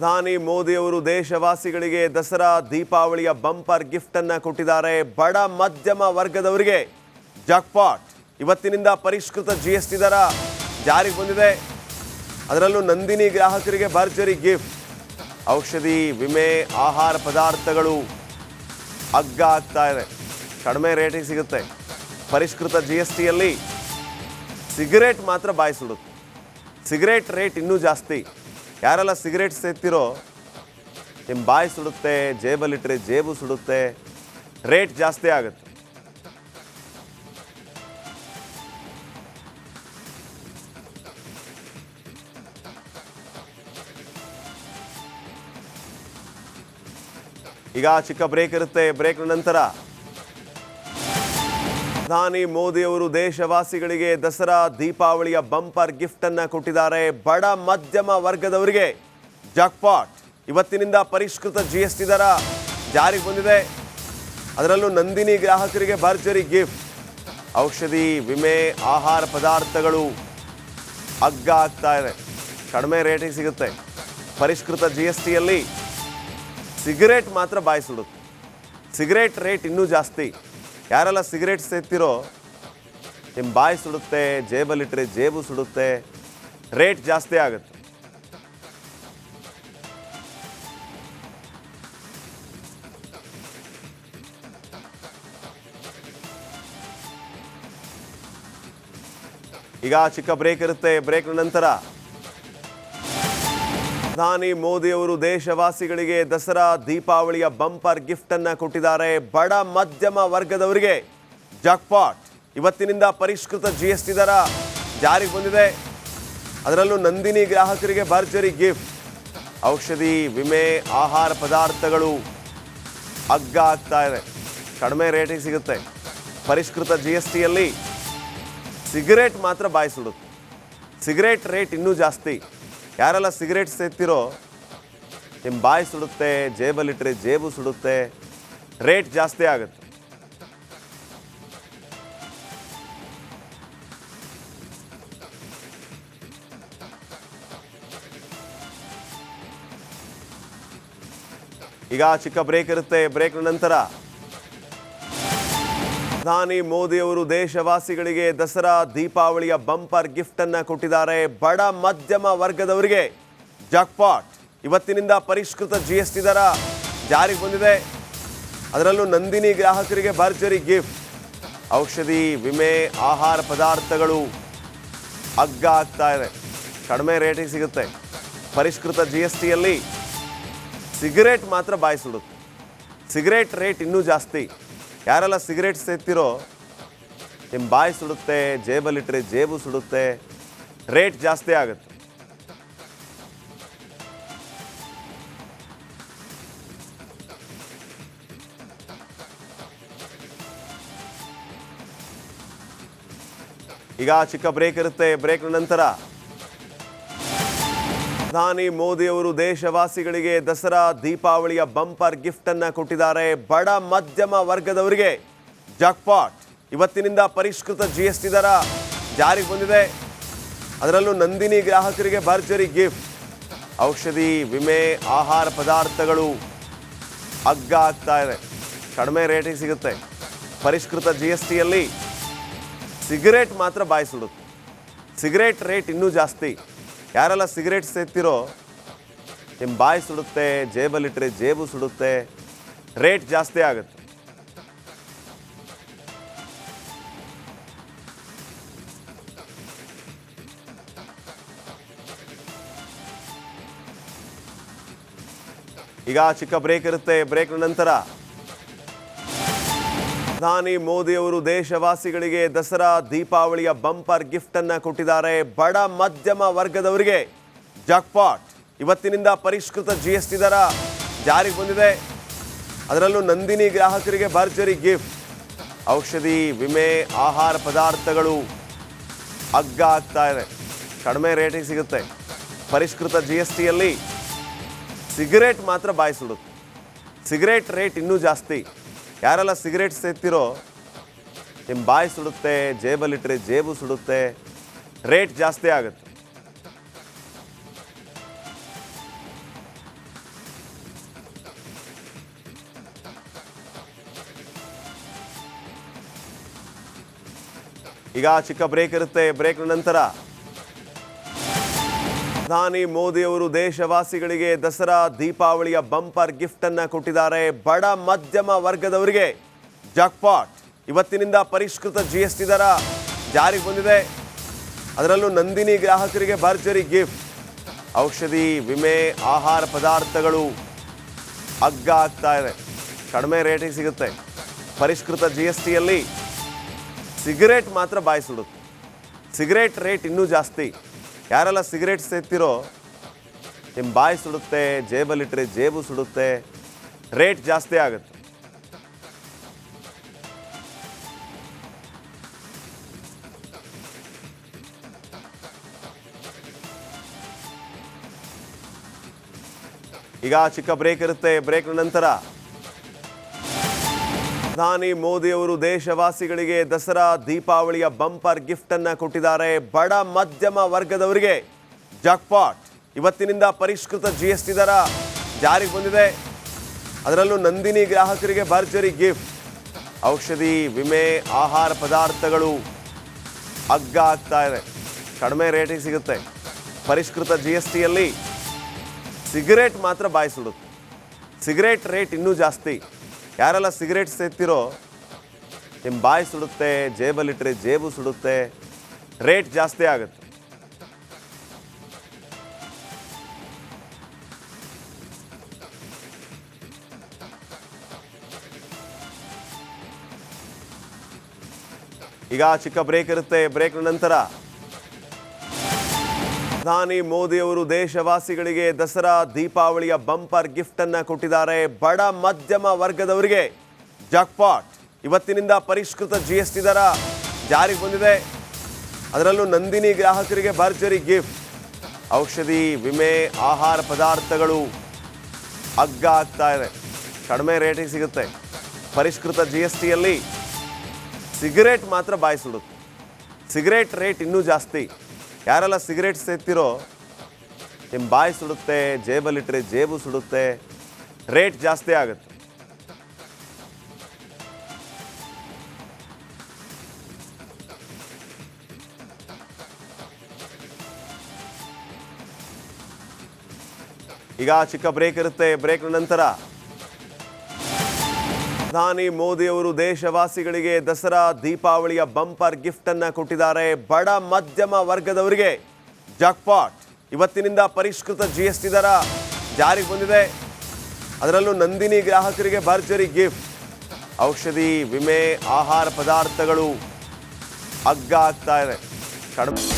ಪ್ರಧಾನಿ ಮೋದಿ ಅವರು ದೇಶವಾಸಿಗಳಿಗೆ ದಸರಾ, ದೀಪಾವಳಿಯ ಬಂಪರ್ ಗಿಫ್ಟ್ ಅನ್ನ ಕೊಟ್ಟಿದ್ದಾರೆ. ಬಡ, ಮಧ್ಯಮ ವರ್ಗದವರಿಗೆ ಜಾಕ್ಪಾಟ್. ಇವತ್ತಿನಿಂದ ಪರಿಷ್ಕೃತ ಜಿ ಎಸ್ ಟಿ ದರ ಜಾರಿಗೆ ಬಂದಿದೆ. ಅದರಲ್ಲೂ ನಂದಿನಿ ಗ್ರಾಹಕರಿಗೆ ಭರ್ಜರಿ ಗಿಫ್ಟ್. ಔಷಧಿ, ವಿಮೆ, ಆಹಾರ ಪದಾರ್ಥಗಳು ಅಗ್ಗ ಆಗ್ತಾ ಇದೆ. ಕಡಿಮೆ ರೇಟಿಗೆ ಸಿಗುತ್ತೆ. ಪರಿಷ್ಕೃತ ಜಿ ಎಸ್ ಟಿಯಲ್ಲಿ ಸಿಗರೇಟ್ ಮಾತ್ರ ಬಾಯಿ ಸುಡುತ್ತೆ ಸಿಗರೇಟ್ ರೇಟ್ ಇನ್ನೂ ಜಾಸ್ತಿ. ಯಾರೆಲ್ಲ ಸಿಗರೇಟ್ ಸೇತಿರೋ ನಿಮ್ಮ ಬಾಯಿ ಸುಡುತ್ತೆ ಜೇಬಲ್ಲಿಟ್ಟರೆ ಜೇಬು ಸುಡುತ್ತೆ, ರೇಟ್ ಜಾಸ್ತಿ ಆಗುತ್ತೆ. ಈಗ ಚಿಕ್ಕ ಬ್ರೇಕ್ ಇರುತ್ತೆ ಬ್ರೇಕ್ ನಂತರ ಪ್ರಧಾನಿ ಮೋದಿ ಅವರು ದೇಶವಾಸಿಗಳಿಗೆ ದಸರಾ ದೀಪಾವಳಿಯ ಬಂಪರ್ ಗಿಫ್ಟ್ ಅನ್ನ ಕೊಟ್ಟಿದ್ದಾರೆ. ಬಡ ಮಧ್ಯಮ ವರ್ಗದವರಿಗೆ ಜಾಕ್ಪಾಟ್. ಇವತ್ತಿನಿಂದ ಪರಿಷ್ಕೃತ ಜಿ ಎಸ್ ಟಿ ದರ ಜಾರಿಗೆ ಬಂದಿದೆ. ಅದರಲ್ಲೂ ನಂದಿನಿ ಗ್ರಾಹಕರಿಗೆ ಭರ್ಜರಿ ಗಿಫ್ಟ್. ಔಷಧಿ, ವಿಮೆ, ಆಹಾರ ಪದಾರ್ಥಗಳು ಅಗ್ಗ ಆಗ್ತಾ ಇದೆ. ಕಡಿಮೆ ರೇಟಿಗೆ ಸಿಗುತ್ತೆ. ಪರಿಷ್ಕೃತ ಜಿ ಎಸ್ ಟಿಯಲ್ಲಿ ಸಿಗರೇಟ್ ಮಾತ್ರ ಬಾಯಿಸುಡುತ್ತೆ. ಸಿಗರೇಟ್ ರೇಟ್ ಇನ್ನೂ ಜಾಸ್ತಿ. ಯಾರೆಲ್ಲ ಸಿಗರೇಟ್ ಸೇರ್ತಿರೋ ನಿಮ್ಮ ಬಾಯಿ ಸುಡುತ್ತೆ ಜೇಬಲ್ಲಿಟ್ಟರೆ ಜೇಬು ಸುಡುತ್ತೆ, ರೇಟ್ ಜಾಸ್ತಿ ಆಗುತ್ತೆ. ಈಗ ಚಿಕ್ಕ ಬ್ರೇಕ್ ಇರುತ್ತೆ ಬ್ರೇಕ್ ನಂತರ ಪ್ರಧಾನಿ ಮೋದಿ ಅವರು ದೇಶವಾಸಿಗಳಿಗೆ ದಸರಾ ದೀಪಾವಳಿಯ ಬಂಪರ್ ಗಿಫ್ಟ್ ಅನ್ನ ಕೊಟ್ಟಿದ್ದಾರೆ. ಬಡ, ಮಧ್ಯಮ ವರ್ಗದವರಿಗೆ ಜಾಕ್ಪಾಟ್. ಇವತ್ತಿನಿಂದ ಪರಿಷ್ಕೃತ ಜಿ ಎಸ್ ಟಿ ದರ ಜಾರಿಗೆ ಬಂದಿದೆ. ಅದರಲ್ಲೂ ನಂದಿನಿ ಗ್ರಾಹಕರಿಗೆ ಭರ್ಜರಿ ಗಿಫ್ಟ್. ಔಷಧಿ, ವಿಮೆ, ಆಹಾರ ಪದಾರ್ಥಗಳು ಅಗ್ಗ ಆಗ್ತಾ ಇದೆ. ಕಡಿಮೆ ರೇಟಿಗೆ ಸಿಗುತ್ತೆ. ಪರಿಷ್ಕೃತ ಜಿ ಎಸ್ ಟಿಯಲ್ಲಿ ಸಿಗರೇಟ್ ಮಾತ್ರ ಬಾಯಿಸುಡುತ್ತೆ. ಸಿಗರೇಟ್ ರೇಟ್ ಇನ್ನೂ ಜಾಸ್ತಿ. ಯಾರೆಲ್ಲ ಸಿಗರೇಟ್ ಸೇತಿರೋ ನಿಮ್ಮ ಬಾಯಿ ಸುಡುತ್ತೆ ಜೇಬಲ್ಲಿಟ್ಟರೆ ಜೇಬು ಸುಡುತ್ತೆ, ರೇಟ್ ಜಾಸ್ತಿ ಆಗುತ್ತೆ. ಈಗ ಚಿಕ್ಕ ಬ್ರೇಕ್ ಇರುತ್ತೆ ಬ್ರೇಕ್ ನಂತರ ಪ್ರಧಾನಿ ಮೋದಿ ಅವರು ದೇಶವಾಸಿಗಳಿಗೆ ದಸರಾ ದೀಪಾವಳಿಯ ಬಂಪರ್ ಗಿಫ್ಟ್ ಅನ್ನ ಕೊಟ್ಟಿದ್ದಾರೆ. ಬಡ ಮಧ್ಯಮ ವರ್ಗದವರಿಗೆ ಜಾಕ್ಪಾಟ್. ಇವತ್ತಿನಿಂದ ಪರಿಷ್ಕೃತ ಜಿ ಎಸ್ ಟಿ ದರ ಜಾರಿಗೆ ಬಂದಿದೆ. ಅದರಲ್ಲೂ ನಂದಿನಿ ಗ್ರಾಹಕರಿಗೆ ಭರ್ಜರಿ ಗಿಫ್ಟ್. ಔಷಧಿ, ವಿಮೆ, ಆಹಾರ ಪದಾರ್ಥಗಳು ಅಗ್ಗ ಆಗ್ತಾ ಇದೆ. ಕಡಿಮೆ ರೇಟಿಗೆ ಸಿಗುತ್ತೆ. ಪರಿಷ್ಕೃತ ಜಿ ಎಸ್ ಟಿಯಲ್ಲಿ ಸಿಗರೇಟ್ ಮಾತ್ರ ಬಾಯಿಸಿಡುತ್ತೆ. ಸಿಗರೇಟ್ ರೇಟ್ ಇನ್ನೂ ಜಾಸ್ತಿ. ಯಾರೆಲ್ಲ ಸಿಗರೇಟ್ ಸೇರ್ತಿರೋ ನಿಮ್ಮ ಬಾಯಿ ಸುಡುತ್ತೆ ಜೇಬಲ್ಲಿಟ್ಟರೆ ಜೇಬು ಸುಡುತ್ತೆ, ರೇಟ್ ಜಾಸ್ತಿ ಆಗುತ್ತೆ. ಈಗ ಚಿಕ್ಕ ಬ್ರೇಕ್ ಇರುತ್ತೆ ಬ್ರೇಕ್ ನಂತರ ಪ್ರಧಾನಿ ಮೋದಿ ಅವರು ದೇಶವಾಸಿಗಳಿಗೆ ದಸರಾ ದೀಪಾವಳಿಯ ಬಂಪರ್ ಗಿಫ್ಟ್ ಅನ್ನ ಕೊಟ್ಟಿದ್ದಾರೆ. ಬಡ ಮಧ್ಯಮ ವರ್ಗದವರಿಗೆ ಜಕ್ಪಾಟ್. ಇವತ್ತಿನಿಂದ ಪರಿಷ್ಕೃತ ಜಿ ಎಸ್ ಟಿ ದರ ಜಾರಿಗೆ ಬಂದಿದೆ. ಅದರಲ್ಲೂ ನಂದಿನಿ ಗ್ರಾಹಕರಿಗೆ ಭರ್ಜರಿ ಗಿಫ್ಟ್. ಔಷಧಿ, ವಿಮೆ, ಆಹಾರ ಪದಾರ್ಥಗಳು ಅಗ್ಗ ಆಗ್ತಾ ಇದೆ. ಕಡಿಮೆ ರೇಟಿಗೆ ಸಿಗುತ್ತೆ. ಪರಿಷ್ಕೃತ ಜಿ ಎಸ್ ಟಿಯಲ್ಲಿ ಸಿಗರೇಟ್ ಮಾತ್ರ ಬಾಯಿಸಿಡುತ್ತೆ. ಸಿಗರೇಟ್ ರೇಟ್ ಇನ್ನೂ ಜಾಸ್ತಿ. ಯಾರೆಲ್ಲ ಸಿಗರೇಟ್ ಸೇರ್ತಿರೋ ನಿಮ್ಮ ಬಾಯಿ ಸುಡುತ್ತೆ ಜೇಬಲ್ಲಿಟ್ಟರೆ ಜೇಬು ಸುಡುತ್ತೆ, ರೇಟ್ ಜಾಸ್ತಿ ಆಗುತ್ತೆ. ಈಗ ಚಿಕ್ಕ ಬ್ರೇಕ್ ಇರುತ್ತೆ ಬ್ರೇಕ್ ನಂತರ ಪ್ರಧಾನಿ ಮೋದಿ ಅವರು ದೇಶವಾಸಿಗಳಿಗೆ ದಸರಾ, ದೀಪಾವಳಿಯ ಬಂಪರ್ ಗಿಫ್ಟ್ ಅನ್ನ ಕೊಟ್ಟಿದ್ದಾರೆ. ಬಡ, ಮಧ್ಯಮ ವರ್ಗದವರಿಗೆ ಜಾಕ್ಪಾಟ್. ಇವತ್ತಿನಿಂದ ಪರಿಷ್ಕೃತ ಜಿ ಎಸ್ ಟಿ ದರ ಜಾರಿಗೆ ಬಂದಿದೆ. ಅದರಲ್ಲೂ ನಂದಿನಿ ಗ್ರಾಹಕರಿಗೆ ಭರ್ಜರಿ ಗಿಫ್ಟ್. ಔಷಧಿ, ವಿಮೆ, ಆಹಾರ ಪದಾರ್ಥಗಳು ಅಗ್ಗ ಆಗ್ತಾ ಇದೆ. ಕಡಿಮೆ ರೇಟಿಗೆ ಸಿಗುತ್ತೆ. ಪರಿಷ್ಕೃತ ಜಿ ಎಸ್ ಟಿಯಲ್ಲಿ ಸಿಗರೇಟ್ ಮಾತ್ರ ಬಾಯಿಸಿಡುತ್ತೆ. ಸಿಗರೇಟ್ ರೇಟ್ ಇನ್ನೂ ಜಾಸ್ತಿ. ಯಾರೆಲ್ಲ ಸಿಗರೇಟ್ ಸೇತಿರೋ ನಿಮ್ಮ ಬಾಯಿ ಸುಡುತ್ತೆ ಜೇಬಲ್ಲಿಟ್ಟರೆ ಜೇಬು ಸುಡುತ್ತೆ, ರೇಟ್ ಜಾಸ್ತಿ ಆಗುತ್ತೆ. ಈಗ ಚಿಕ್ಕ ಬ್ರೇಕ್ ಇರುತ್ತೆ ಬ್ರೇಕ್ ನಂತರ ಪ್ರಧಾನಿ ಮೋದಿ ಅವರು ದೇಶವಾಸಿಗಳಿಗೆ ದಸರಾ ದೀಪಾವಳಿಯ ಬಂಪರ್ ಗಿಫ್ಟ್ ಅನ್ನ ಕೊಟ್ಟಿದ್ದಾರೆ. ಬಡ ಮಧ್ಯಮ ವರ್ಗದವರಿಗೆ ಜಾಕ್ಪಾಟ್. ಇವತ್ತಿನಿಂದ ಪರಿಷ್ಕೃತ ಜಿ ಎಸ್ ಟಿ ದರ ಜಾರಿಗೆ ಬಂದಿದೆ. ಅದರಲ್ಲೂ ನಂದಿನಿ ಗ್ರಾಹಕರಿಗೆ ಭರ್ಜರಿ ಗಿಫ್ಟ್. ಔಷಧಿ, ವಿಮೆ, ಆಹಾರ ಪದಾರ್ಥಗಳು ಅಗ್ಗ ಆಗ್ತಾ ಇದೆ. ಕಡಿಮೆ ರೇಟಿಗೆ ಸಿಗುತ್ತೆ. ಪರಿಷ್ಕೃತ ಜಿ ಎಸ್ ಟಿಯಲ್ಲಿ ಸಿಗರೇಟ್ ಮಾತ್ರ ಬಾಯಿಸಿಡುತ್ತೆ. ಸಿಗರೇಟ್ ರೇಟ್ ಇನ್ನೂ ಜಾಸ್ತಿ. ಯಾರೆಲ್ಲ ಸಿಗರೇಟ್ ಸೇತಿರೋ ನಿಮ್ಮ ಬಾಯಿ ಸುಡುತ್ತೆ ಜೇಬಲ್ಲಿಟ್ಟರೆ ಜೇಬು ಸುಡುತ್ತೆ, ರೇಟ್ ಜಾಸ್ತಿ ಆಗುತ್ತೆ. ಈಗ ಚಿಕ್ಕ ಬ್ರೇಕ್ ಇರುತ್ತೆ ಬ್ರೇಕ್ ನಂತರ ಪ್ರಧಾನಿ ಮೋದಿ ಅವರು ದೇಶವಾಸಿಗಳಿಗೆ ದಸರಾ ದೀಪಾವಳಿಯ ಬಂಪರ್ ಗಿಫ್ಟ್ ಅನ್ನ ಕೊಟ್ಟಿದ್ದಾರೆ. ಬಡ ಮಧ್ಯಮ ವರ್ಗದವರಿಗೆ ಜಾಕ್ಪಾಟ್. ಇವತ್ತಿನಿಂದ ಪರಿಷ್ಕೃತ ಜಿ ಎಸ್ ಟಿ ದರ ಜಾರಿಗೆ ಬಂದಿದೆ. ಅದರಲ್ಲೂ ನಂದಿನಿ ಗ್ರಾಹಕರಿಗೆ ಭರ್ಜರಿ ಗಿಫ್ಟ್. ಔಷಧಿ, ವಿಮೆ, ಆಹಾರ ಪದಾರ್ಥಗಳು ಅಗ್ಗ ಆಗ್ತಾ ಇದೆ. ಕಡಿಮೆ ರೇಟಿಗೆ ಸಿಗುತ್ತೆ. ಪರಿಷ್ಕೃತ ಜಿ ಎಸ್ ಟಿಯಲ್ಲಿ ಸಿಗರೇಟ್ ಮಾತ್ರ ಬಾಯಿಸುಡುತ್ತೆ. ಸಿಗರೇಟ್ ರೇಟ್ ಇನ್ನೂ ಜಾಸ್ತಿ. ಯಾರೆಲ್ಲ ಸಿಗರೇಟ್ ಸೇತಿರೋ ನಿಮ್ಮ ಬಾಯಿ ಸುಡುತ್ತೆ ಜೇಬಲ್ಲಿಟ್ಟರೆ ಜೇಬು ಸುಡುತ್ತೆ, ರೇಟ್ ಜಾಸ್ತಿ ಆಗುತ್ತೆ. ಈಗ ಚಿಕ್ಕ ಬ್ರೇಕ್ ಇರುತ್ತೆ ಬ್ರೇಕ್ ನಂತರ ಪ್ರಧಾನಿ ಮೋದಿ ಅವರು ದೇಶವಾಸಿಗಳಿಗೆ ದಸರಾ ದೀಪಾವಳಿಯ ಬಂಪರ್ ಗಿಫ್ಟ್ ಅನ್ನ ಕೊಟ್ಟಿದ್ದಾರೆ. ಬಡ ಮಧ್ಯಮ ವರ್ಗದವರಿಗೆ ಜಾಕ್ಪಾಟ್. ಇವತ್ತಿನಿಂದ ಪರಿಷ್ಕೃತ ಜಿ ಎಸ್ ಟಿ ದರ ಜಾರಿಗೆ ಬಂದಿದೆ. ಅದರಲ್ಲೂ ನಂದಿನಿ ಗ್ರಾಹಕರಿಗೆ ಭರ್ಜರಿ ಗಿಫ್ಟ್. ಔಷಧಿ, ವಿಮೆ, ಆಹಾರ ಪದಾರ್ಥಗಳು ಅಗ್ಗ ಆಗ್ತಾ ಇದೆ. ಕಡಿಮೆ ರೇಟಿಗೆ ಸಿಗುತ್ತೆ. ಪರಿಷ್ಕೃತ ಜಿ ಎಸ್ ಟಿಯಲ್ಲಿ ಸಿಗರೇಟ್ ಮಾತ್ರ ಬಾಯಿಸಿಡುತ್ತೆ. ಸಿಗರೇಟ್ ರೇಟ್ ಇನ್ನೂ ಜಾಸ್ತಿ. ಯಾರೆಲ್ಲ ಸಿಗರೇಟ್ ಸೇರ್ತಿರೋ ನಿಮ್ಮ ಬಾಯಿ ಸುಡುತ್ತೆ ಜೇಬಲ್ಲಿಟ್ಟರೆ ಜೇಬು ಸುಡುತ್ತೆ, ರೇಟ್ ಜಾಸ್ತಿ ಆಗುತ್ತೆ. ಈಗ ಚಿಕ್ಕ ಬ್ರೇಕ್ ಇರುತ್ತೆ ಬ್ರೇಕ್ ನಂತರ ಪ್ರಧಾನಿ ಮೋದಿ ಅವರು ದೇಶವಾಸಿಗಳಿಗೆ ದಸರಾ ದೀಪಾವಳಿಯ ಬಂಪರ್ ಗಿಫ್ಟ್ ಅನ್ನ ಕೊಟ್ಟಿದ್ದಾರೆ. ಬಡ ಮಧ್ಯಮ ವರ್ಗದವರಿಗೆ ಜಾಕ್ಪಾಟ್. ಇವತ್ತಿನಿಂದ ಪರಿಷ್ಕೃತ ಜಿ ಎಸ್ ಟಿ ದರ ಜಾರಿಗೆ ಬಂದಿದೆ. ಅದರಲ್ಲೂ ನಂದಿನಿ ಗ್ರಾಹಕರಿಗೆ ಭರ್ಜರಿ ಗಿಫ್ಟ್. ಔಷಧಿ, ವಿಮೆ, ಆಹಾರ ಪದಾರ್ಥಗಳು ಅಗ್ಗ ಆಗ್ತಾ ಇದೆ. ಕಡಿಮೆ